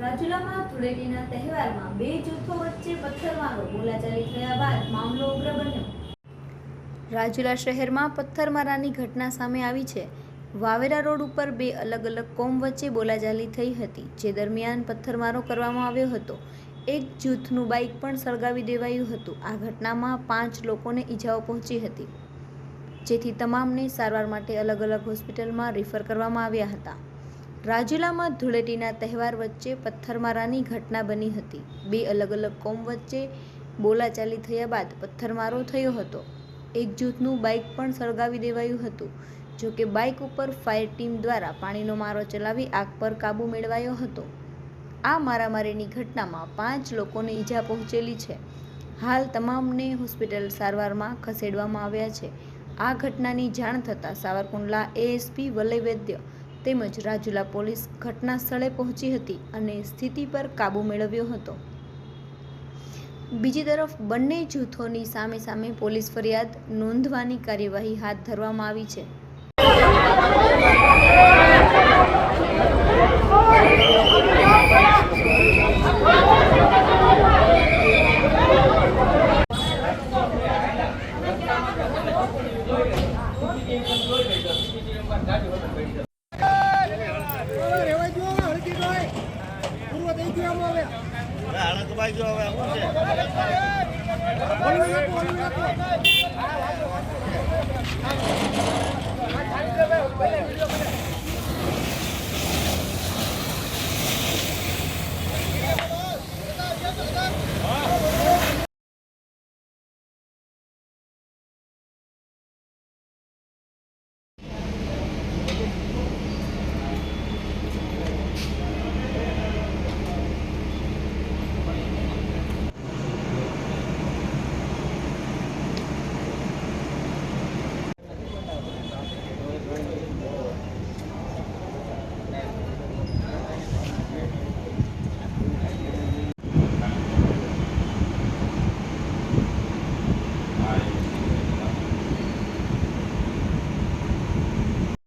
રાજુલામાં ધૂળેટીના તહેવારમાં બે જૂથો વચ્ચે પથ્થરમારો બોલાચાલી થયા બાદ મામલો ઉગ્ર બન્યો. રાજુલા શહેરમાં પથ્થરમારાની ઘટના સામે આવી છે. વાવેરા રોડ ઉપર બે અલગ અલગ કોમ વચ્ચે બોલાચાલી થઈ હતી, જે દરમિયાન પથ્થરમારો કરવામાં આવ્યો હતો. એક જૂથનું બાઇક પણ સળગાવી દેવાયું હતું. આ ઘટનામાં પાંચ લોકોને ઈજાઓ પહોંચી હતી. જેથી તમામને સારવાર માટે અલગ અલગ હોસ્પિટલમાં રિફર કરવામાં આવ્યા હતા. રાજુલામાં ધૂળેટીના તહેવાર વચ્ચે પથ્થરમારાની ઘટના બની હતી. બે અલગ અલગ કોમ વચ્ચે બોલાચાલી થયા બાદ પથ્થરમારો થયો હતો. એક જૂથનું બાઇક પણ સળગાવી દેવાયું હતું. જો કે બાઇક ઉપર ફાયર ટીમ દ્વારા પાણીનો મારો ચલાવી આગ પર કાબૂ મેળવાયો હતો. આ મારામારીની ઘટનામાં પાંચ લોકોને ઈજા પહોંચેલી છે. હાલ તમામને હોસ્પિટલ સારવારમાં ખસેડવામાં આવ્યા છે. આ ઘટનાની જાણ થતાં સાવરકુંડલા એએસપી વલય વૈદ્ય તેમજ રાજુલા પોલીસ ઘટના સ્થળે પહોંચી હતી અને સ્થિતિ પર કાબૂ મેળવ્યો હતો. બીજી તરફ બંને જૂથોની સામે સામે પોલીસ ફરિયાદ નોંધવાની કાર્યવાહી હાથ ધરવામાં આવી છે. આણંદ બાજુ હવે શું છે